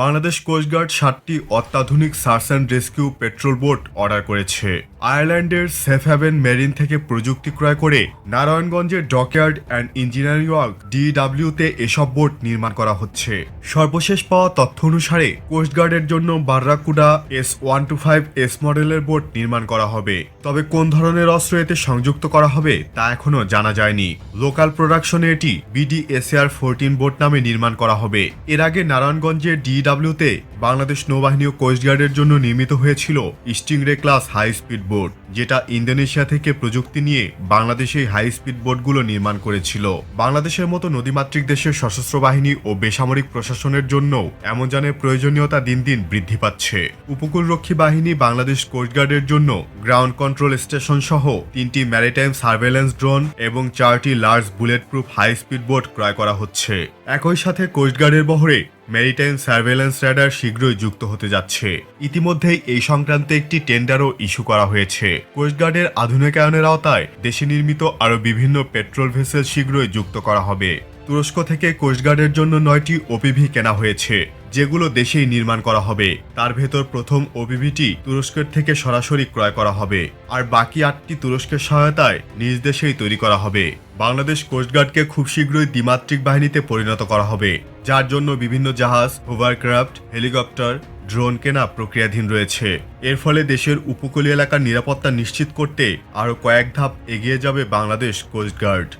Bangladesh coastguard সাতটি অত্যাধুনিক search and rescue patrol boat order করেছে। আয়ারল্যান্ডের সেফ হ্যাভেন মেরিন থেকে প্রযুক্তি ক্রয় করে নারায়ণগঞ্জের ডকইয়ার্ড অ্যান্ড ইঞ্জিনিয়ারিং ওয়ার্ক ডিডাব্লিউতে এসব বোট নির্মাণ করা হচ্ছে। সর্বশেষ পাওয়া তথ্য অনুসারে কোস্টগার্ডের জন্য Barracuda S one two five S মডেলের বোট নির্মাণ করা হবে। তবে কোন ধরনের অস্ত্র এতে সংযুক্ত করা হবে তা এখনও জানা যায়নি। লোকাল প্রোডাকশনে এটি বিডিএসআর ফোরটিন বোট নামে নির্মাণ করা হবে। এর আগে নারায়ণগঞ্জের ডিডাব্লিউতে বাংলাদেশ নৌবাহিনী ও কোস্টগার্ডের জন্য নির্মিত হয়েছিল stingray class high speed boat যেটা ইন্দোনেশিয়া থেকে প্রযুক্তি নিয়ে বাংলাদেশে হাই স্পিড বোটগুলো নির্মাণ করেছিল। বাংলাদেশের মতো নদীমাতৃক দেশের সশস্ত্র বাহিনী ও বেসামরিক প্রশাসনের জন্য এমন যানের প্রয়োজনীয়তা দিন দিন বৃদ্ধি পাচ্ছে। উপকূলরক্ষী বাহিনী বাংলাদেশ কোস্টগার্ডের জন্য গ্রাউন্ড কন্ট্রোল স্টেশন সহ তিনটি ম্যারিটাইম সার্ভেলেন্স ড্রোন এবং চারটি large bulletproof high speed boat ক্রয় করা হচ্ছে। একই সাথে কোস্টগার্ডের বহরে মেরিটাইম সার্ভেলেন্স রাডার শীঘ্রই যুক্ত হতে যাচ্ছে। ইতিমধ্যেই এই সংক্রান্ত একটি টেন্ডারও ইস্যু করা হয়েছে। কোস্টগার্ডের আধুনিকায়নের আওতায় দেশে নির্মিত আরও বিভিন্ন পেট্রোল ভেসেল শীঘ্রই যুক্ত করা হবে। তুরস্ক থেকে কোস্টগার্ডের জন্য নয়টি ওপিভি কেনা হয়েছে। যেগুলো দেশেই নির্মাণ করা হবে, তার ভেতর প্রথম ওবিভিটি তুরস্কের থেকে সরাসরি ক্রয় করা হবে, আর বাকি আটটি তুরস্কের সহায়তায় নিজ দেশেই তৈরি করা হবে। বাংলাদেশ কোস্টগার্ডকে খুব শীঘ্রই দ্বিমাত্রিক বাহিনীতে পরিণত করা হবে, যার জন্য বিভিন্ন জাহাজ হোভারক্রাফট হেলিকপ্টার ড্রোন কেনা প্রক্রিয়াধীন রয়েছে। এর ফলে দেশের উপকূলীয় এলাকার নিরাপত্তা নিশ্চিত করতে আরও কয়েক ধাপ এগিয়ে যাবে বাংলাদেশ কোস্টগার্ড